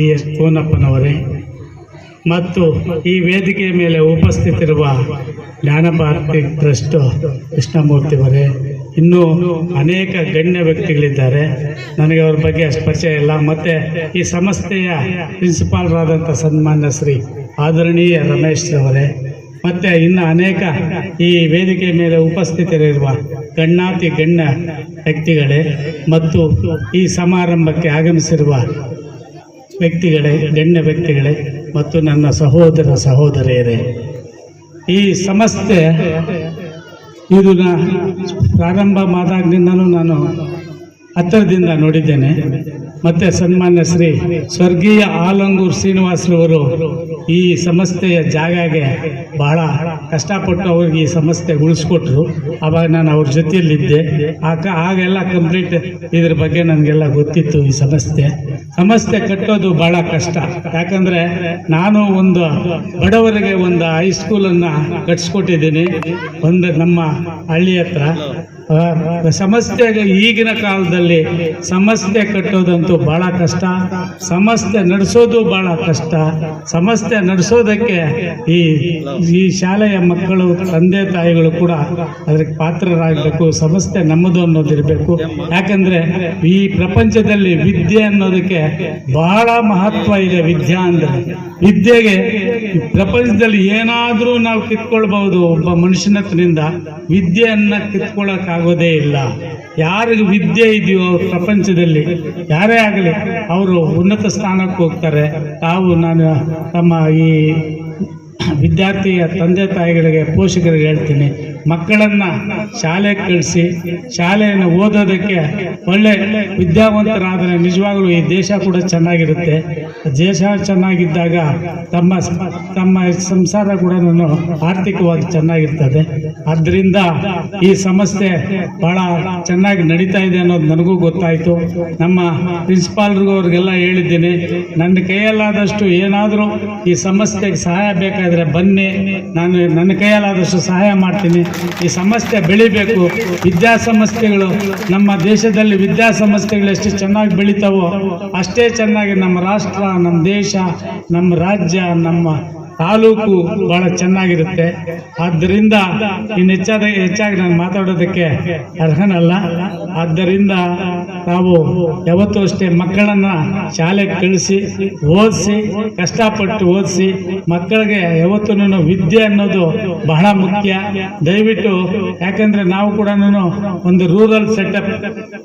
T S ಪೂನಪ್ಪನವರೇ. ಮತ್ತು ಈ ವೇದಿಕೆ ಮೇಲೆ ಉಪಸ್ಥಿತಿರುವ ಜ್ಞಾನಭಾರತಿ ಟ್ರಸ್ಟ್ ಕೃಷ್ಣಮೂರ್ತಿಯವರೇ ಇನ್ನೂ ಅನೇಕ ಗಣ್ಯ ವ್ಯಕ್ತಿಗಳಿದ್ದಾರೆ. ನನಗೆ ಅವ್ರ ಬಗ್ಗೆ ಅಷ್ಟು ಪರಿಚಯ ಇಲ್ಲ. ಮತ್ತು ಈ ಸಂಸ್ಥೆಯ ಪ್ರಿನ್ಸಿಪಾಲ್ರಾದಂಥ ಸನ್ಮಾನ್ಯ ಶ್ರೀ ಆದರಣೀಯ ರಮೇಶ್ ಅವರೇ, ಮತ್ತು ಇನ್ನು ಅನೇಕ ಈ ವೇದಿಕೆ ಮೇಲೆ ಉಪಸ್ಥಿತರಿರುವ ಗಣ್ಯಾತಿ ಗಣ್ಯ ವ್ಯಕ್ತಿಗಳೇ, ಮತ್ತು ಈ ಸಮಾರಂಭಕ್ಕೆ ಆಗಮಿಸಿರುವ ವ್ಯಕ್ತಿಗಳೇ ಗಣ್ಯ ವ್ಯಕ್ತಿಗಳೇ ಮತ್ತು ನನ್ನ ಸಹೋದರ ಸಹೋದರಿಯರೇ. ಈ ಸಂಸ್ಥೆ ಇದನ್ನು ಪ್ರಾರಂಭ ಆದಾಗಿನಿಂದನೂ ನಾನು ಹತ್ತಿರದಿಂದ ನೋಡಿದ್ದೇನೆ. ಮತ್ತು ಸನ್ಮಾನ್ಯ ಶ್ರೀ ಸ್ವರ್ಗೀಯ ಆಲಂಗೂರ್ ಶ್ರೀನಿವಾಸರವರು ಈ ಸಂಸ್ಥೆಯ ಜಾಗಗೆ ಬಹಳ ಕಷ್ಟಪಟ್ಟು ಅವ್ರಿಗೆ ಈ ಸಂಸ್ಥೆ ಉಳಿಸ್ಕೊಟ್ರು. ಆವಾಗ ನಾನು ಅವ್ರ ಜೊತೆಯಲ್ಲಿದ್ದೆ. ಆಗ ಆಗೆಲ್ಲ ಕಂಪ್ಲೀಟ್ ಇದ್ರ ಬಗ್ಗೆ ನನಗೆಲ್ಲ ಗೊತ್ತಿತ್ತು ಈ ಸಂಸ್ಥೆ ಸಂಸ್ಥೆ ಕಟ್ಟೋದು ಬಹಳ ಕಷ್ಟ. ಯಾಕಂದರೆ ನಾನು ಒಂದು ಬಡವರಿಗೆ ಒಂದು ಹೈಸ್ಕೂಲನ್ನು ಕಟ್ಸ್ಕೊಟ್ಟಿದ್ದೀನಿ. ಒಂದು ನಮ್ಮ ಹಳ್ಳಿ ಹತ್ರ. ಸಂಸ್ಥೆಗೆ ಈಗಿನ ಕಾಲದಲ್ಲಿ ಸಮಸ್ಯೆ ಕಟ್ಟೋದಂತೂ ಬಹಳ ಕಷ್ಟ. ಸಮಸ್ಯೆ ನಡೆಸೋದು ಬಹಳ ಕಷ್ಟ. ಸಮಸ್ಯೆ ನಡೆಸೋದಕ್ಕೆ ಈ ಈ ಶಾಲೆಯ ಮಕ್ಕಳು, ತಂದೆ, ತಾಯಿಗಳು ಕೂಡ ಅದಕ್ಕೆ ಪಾತ್ರರಾಗಬೇಕು. ಸಮಸ್ಯೆ ನಮ್ಮದು ಅನ್ನೋದಿರಬೇಕು ಯಾಕಂದ್ರೆ ಈ ಪ್ರಪಂಚದಲ್ಲಿ ವಿದ್ಯೆ ಅನ್ನೋದಕ್ಕೆ ಬಹಳ ಮಹತ್ವ ಇದೆ ವಿದ್ಯಾ ಅಂದರೆ. ವಿದ್ಯೆಗೆ ಪ್ರಪಂಚದಲ್ಲಿ ಏನಾದರೂ ನಾವು ಕಿತ್ಕೊಳ್ಬಹುದು ಒಬ್ಬ ಮನುಷ್ಯನ ವಿದ್ಯೆಯನ್ನು ವಿದ್ಯೆಯನ್ನ ಕಿತ್ಕೊಳ್ಳೋಕ್ಕಾಗೋದೇ ಇಲ್ಲ. ಯಾರಿಗೆ ವಿದ್ಯೆ ಇದೆಯೋ ಪ್ರಪಂಚದಲ್ಲಿ, ಯಾರೇ ಆಗಲಿ, ಅವರು ಉನ್ನತ ಸ್ಥಾನಕ್ಕೆ ಹೋಗ್ತಾರೆ. ತಾವು ನಾನು ತಮ್ಮ ಈ ವಿದ್ಯಾರ್ಥಿಯ ತಂದೆ ತಾಯಿಗಳಿಗೆ, ಪೋಷಕರಿಗೆ ಹೇಳ್ತೀನಿ. ಮಕ್ಕಳನ್ನು ಶಾಲೆಗೆ ಕಳಿಸಿ, ಶಾಲೆಯನ್ನು ಓದೋದಕ್ಕೆ ಒಳ್ಳೆ ವಿದ್ಯಾವಂತರಾದರೆ ನಿಜವಾಗ್ಲೂ ಈ ದೇಶ ಕೂಡ ಚೆನ್ನಾಗಿರುತ್ತೆ. ದೇಶ ಚೆನ್ನಾಗಿದ್ದಾಗ ತಮ್ಮ ತಮ್ಮ ಸಂಸಾರ ಕೂಡ ಆರ್ಥಿಕವಾಗಿ ಚೆನ್ನಾಗಿರ್ತದೆ. ಆದ್ದರಿಂದ ಈ ಸಮಸ್ಯೆ ಭಾಳ ಚೆನ್ನಾಗಿ ನಡೀತಾ ಇದೆ ಅನ್ನೋದು ನನಗೂ ಗೊತ್ತಾಯಿತು. ನಮ್ಮ ಪ್ರಿನ್ಸಿಪಾಲ್ರಿಗೂ ಅವ್ರಿಗೆಲ್ಲ ಹೇಳಿದ್ದೀನಿ, ನನ್ನ ಕೈಯಲ್ಲಾದಷ್ಟು ಏನಾದರೂ ಈ ಸಮಸ್ಯೆಗೆ ಸಹಾಯ ಬೇಕಾದರೆ ಬನ್ನಿ. ನಾನು ನನ್ನ ಕೈಯಲ್ಲಾದಷ್ಟು ಸಹಾಯ ಮಾಡ್ತೀನಿ. ಈ ಸಮಸ್ಯೆ ಬೆಳಿಬೇಕು. ವಿದ್ಯಾಸಂಸ್ಥೆಗಳು ನಮ್ಮ ದೇಶದಲ್ಲಿ ವಿದ್ಯಾಸಂಸ್ಥೆಗಳು ಎಷ್ಟು ಚೆನ್ನಾಗಿ ಬೆಳಿತಾವೋ ಅಷ್ಟೇ ಚೆನ್ನಾಗಿ ನಮ್ಮ ರಾಷ್ಟ್ರ, ನಮ್ಮ ದೇಶ, ನಮ್ಮ ರಾಜ್ಯ, ನಮ್ಮ ತಾಲೂಕು ಬಹಳ ಚೆನ್ನಾಗಿರುತ್ತೆ. ಆದ್ದರಿಂದ ಇನ್ನು ಹೆಚ್ಚಾದ ಹೆಚ್ಚಾಗಿ ನಾನು ಮಾತಾಡೋದಕ್ಕೆ ಅರ್ಹನಲ್ಲ. ಆದ್ದರಿಂದ ನಾವು ಯಾವತ್ತೂ ಅಷ್ಟೇ ಮಕ್ಕಳನ್ನು ಶಾಲೆಗೆ ಕಳಿಸಿ, ಓದಿಸಿ, ಕಷ್ಟಪಟ್ಟು ಓದಿಸಿ, ಮಕ್ಕಳಿಗೆ ಯಾವತ್ತೂ ವಿದ್ಯೆ ಅನ್ನೋದು ಬಹಳ ಮುಖ್ಯ. ದಯವಿಟ್ಟು ಯಾಕಂದ್ರೆ ನಾವು ಕೂಡ ಒಂದು ರೂರಲ್ ಸೆಟಪ್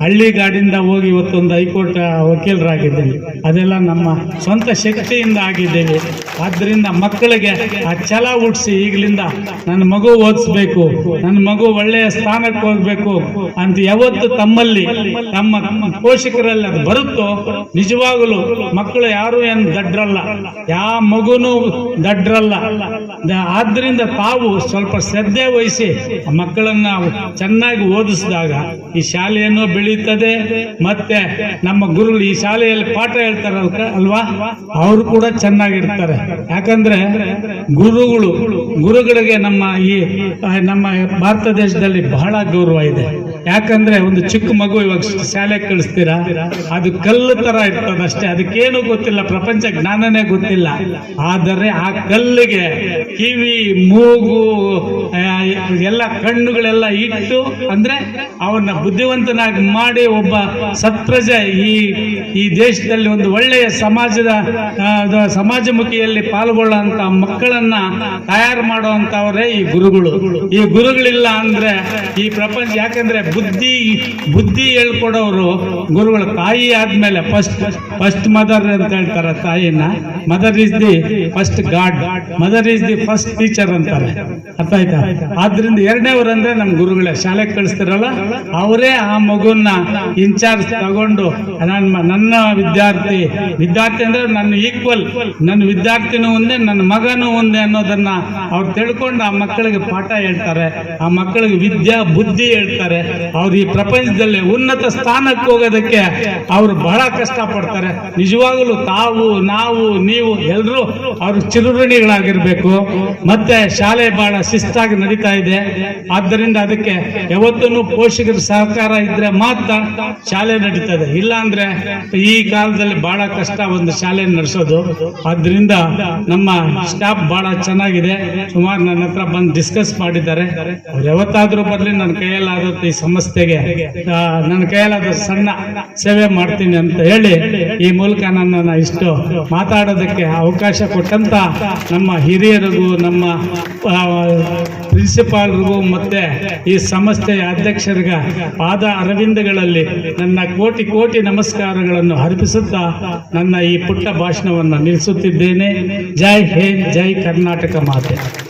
ಹಳ್ಳಿ ಗಾಡಿಯಿಂದ ಹೋಗಿ ಇವತ್ತೊಂದು ಹೈಕೋರ್ಟ್ ವಕೀಲರಾಗಿದ್ದೀವಿ. ಅದೆಲ್ಲ ನಮ್ಮ ಸ್ವಂತ ಶಕ್ತಿಯಿಂದ ಆಗಿದ್ದೇವೆ. ಆದ್ದರಿಂದ ಮಕ್ಕಳಿಗೆ ಆ ಛಲ ಹುಟ್ಟಿಸಿ ಈಗಲಿಂದ ನನ್ನ ಮಗು ಓದಿಸ್ಬೇಕು, ನನ್ನ ಮಗು ಒಳ್ಳೆಯ ಸ್ಥಾನಕ್ಕೆ ಹೋಗ್ಬೇಕು ಅಂತ ಯಾವತ್ತು ತಮ್ಮಲ್ಲಿ, ತಮ್ಮ ಪೋಷಕರಲ್ಲಿ ಅದು ಬರುತ್ತೋ ನಿಜವಾಗಲೂ ಮಕ್ಕಳು ಯಾರು ಏನು ದಡ್ರಲ್ಲ. ಯಾವ ಮಗುನು ದಡ್ರಲ್ಲ. ಆದ್ರಿಂದ ತಾವು ಸ್ವಲ್ಪ ಶ್ರದ್ಧೆ ವಹಿಸಿ ಮಕ್ಕಳನ್ನ ಚೆನ್ನಾಗಿ ಓದಿಸಿದಾಗ ಈ ಶಾಲೆಯನ್ನು ಬೆಳೀತದೆ, ಮತ್ತೆ ನಮ್ಮ ಗುರುಗಳು ಈ ಶಾಲೆಯಲ್ಲಿ ಪಾಠ ಹೇಳ್ತಾರೆ ಅಲ್ವಾ? ಅವರು ಕೂಡ ಚೆನ್ನಾಗಿರ್ತಾರೆ. ಯಾಕಂದ್ರೆ ಗುರುಗಳು, ಗುರುಗಳಿಗೆ ನಮ್ಮ ಈ ನಮ್ಮ ಭಾರತ ದೇಶದಲ್ಲಿ ಬಹಳ ಗೌರವ ಇದೆ. ಯಾಕಂದ್ರೆ ಒಂದು ಚಿಕ್ಕ ಮಗು ಇವಾಗ ಶಾಲೆಗೆ ಕಳಿಸ್ತೀರಾ? ಅದು ಕಲ್ಲು ತರ ಇರ್ತದಷ್ಟೇ ಅದಕ್ಕೇನು ಗೊತ್ತಿಲ್ಲ, ಪ್ರಪಂಚ ಜ್ಞಾನನೇ ಗೊತ್ತಿಲ್ಲ. ಆದರೆ ಆ ಕಲ್ಲಿಗೆ ಕಿವಿ, ಮೂಗು ಎಲ್ಲ ಕಣ್ಣುಗಳೆಲ್ಲ ಇಟ್ಟು ಅಂದ್ರೆ ಅವನ್ನ ಬುದ್ಧಿವಂತನಾಗಿ ಮಾಡಿ ಒಬ್ಬ ಸತ್ಪ್ರಜೆ ಈ ಈ ದೇಶದಲ್ಲಿ ಒಂದು ಒಳ್ಳೆಯ ಸಮಾಜದ ಸಮಾಜಮುಖಿಯಲ್ಲಿ ಪಾಲ್ಗೊಳ್ಳುವಂತ ಮಕ್ಕಳನ್ನ ತಯಾರು ಮಾಡುವಂತವರೇ ಈ ಗುರುಗಳು. ಈ ಗುರುಗಳಿಲ್ಲ ಅಂದ್ರೆ ಈ ಪ್ರಪಂಚ, ಯಾಕಂದ್ರೆ ಬುದ್ಧಿ ಬುದ್ಧಿ ಹೇಳ್ಕೊಡೋರು ಗುರುಗಳ ತಾಯಿ ಆದ್ಮೇಲೆ ಫಸ್ಟ್ ಫಸ್ಟ್ ಮದರ್ ಅಂತ ಹೇಳ್ತಾರೆ ತಾಯಿನ. Mother is the first god mother is the first teacher ಅಂತಾರೆ. ಅರ್ಥ ಆಯ್ತಾ? ಆದ್ರಿಂದ ಎರಡನೇವ್ರು ಅಂದ್ರೆ ನಮ್ಮ ಗುರುಗಳೇ ಶಾಲೆಗೆ ಕಳಿಸ್ತಿರಲ್ಲ, ಅವರೇ ಆ ಮಗುನ ಇನ್ಚಾರ್ಜ್ ತಗೊಂಡು ನನ್ನ ನನ್ನ ವಿದ್ಯಾರ್ಥಿ ವಿದ್ಯಾರ್ಥಿ ಅಂದ್ರೆ ನನ್ನ ಈಕ್ವಲ್ ನನ್ನ ವಿದ್ಯಾರ್ಥಿನೂ ಒಂದೇ, ನನ್ನ ಮಗನೂ ಒಂದೇ ಅನ್ನೋದನ್ನ ಅವ್ರು ತಿಳ್ಕೊಂಡು ಆ ಮಕ್ಕಳಿಗೆ ಪಾಠ ಹೇಳ್ತಾರೆ, ಆ ಮಕ್ಕಳಿಗೆ ವಿದ್ಯಾ, ಬುದ್ಧಿ ಹೇಳ್ತಾರೆ. ಅವ್ರು ಈ ಪ್ರಪಂಚದಲ್ಲಿ ಉನ್ನತ ಸ್ಥಾನಕ್ಕೆ ಹೋಗೋದಕ್ಕೆ ಅವರು ಬಹಳ ಕಷ್ಟಪಡ್ತಾರೆ. ನಿಜವಾಗಲೂ ತಾವು, ನಾವು, ನೀವು ಎಲ್ಲರೂ ಅವ್ರ ಚಿರುಋಣಿಗಳಾಗಿರ್ಬೇಕು. ಮತ್ತೆ ಶಾಲೆ ಬಹಳ ಶಿಸ್ತಾಗಿ ನಡೀತಾ ಇದೆ. ಆದ್ದರಿಂದ ಅದಕ್ಕೆ ಯಾವತ್ತೂ ಪೋಷಕರ ಸಹಕಾರ ಇದ್ರೆ ಮಾತ್ರ ಶಾಲೆ ನಡೀತದೆ. ಇಲ್ಲ ಅಂದ್ರೆ ಈ ಕಾಲದಲ್ಲಿ ಬಹಳ ಕಷ್ಟ ಒಂದು ಶಾಲೆ ನಡೆಸೋದು. ಆದ್ರಿಂದ ನಮ್ಮ ಸ್ಟಾಫ್ ಬಹಳ ಚೆನ್ನಾಗಿದೆ. ಸುಮಾರು ನನ್ನ ಹತ್ರ ಬಂದು ಡಿಸ್ಕಸ್ ಮಾಡಿದ್ದಾರೆ. ಅವ್ರು ಯಾವತ್ತಾದ್ರೂ ಬರ್ಲಿ, ನನ್ನ ಕೈಯಲ್ಲಾದ ಈ ಸಂಸ್ಥೆಗೆ ನನ್ನ ಕೈಯಲ್ಲಾದ ಸಣ್ಣ ಸೇವೆ ಮಾಡ್ತೀನಿ ಅಂತ ಹೇಳಿ ಈ ಮೂಲಕ ನನ್ನ ಇಷ್ಟು ಮಾತಾಡೋದಕ್ಕೆ ಅವಕಾಶ ಕೊಟ್ಟಂತ ನಮ್ಮ ಹಿರಿಯರಿಗೂ ನಮ್ಮ ಪ್ರಿನ್ಸಿಪಾಲ್ರಿಗೂ ಮತ್ತೆ ಈ ಸಂಸ್ಥೆಯ ಅಧ್ಯಕ್ಷರಿಗ ಪಾದ ಅರವಿಂದಗಳಲ್ಲಿ ನನ್ನ ಕೋಟಿ ಕೋಟಿ ನಮಸ್ಕಾರಗಳನ್ನು ಅರ್ಪಿಸುತ್ತಾ ನನ್ನ ಈ ಪುಟ್ಟ ಭಾಷಣವನ್ನು ನಿಲ್ಲಿಸುತ್ತಿದ್ದೇನೆ. ಜೈ ಹಿಂದ್, ಜೈ ಕರ್ನಾಟಕ ಮಾತೆ.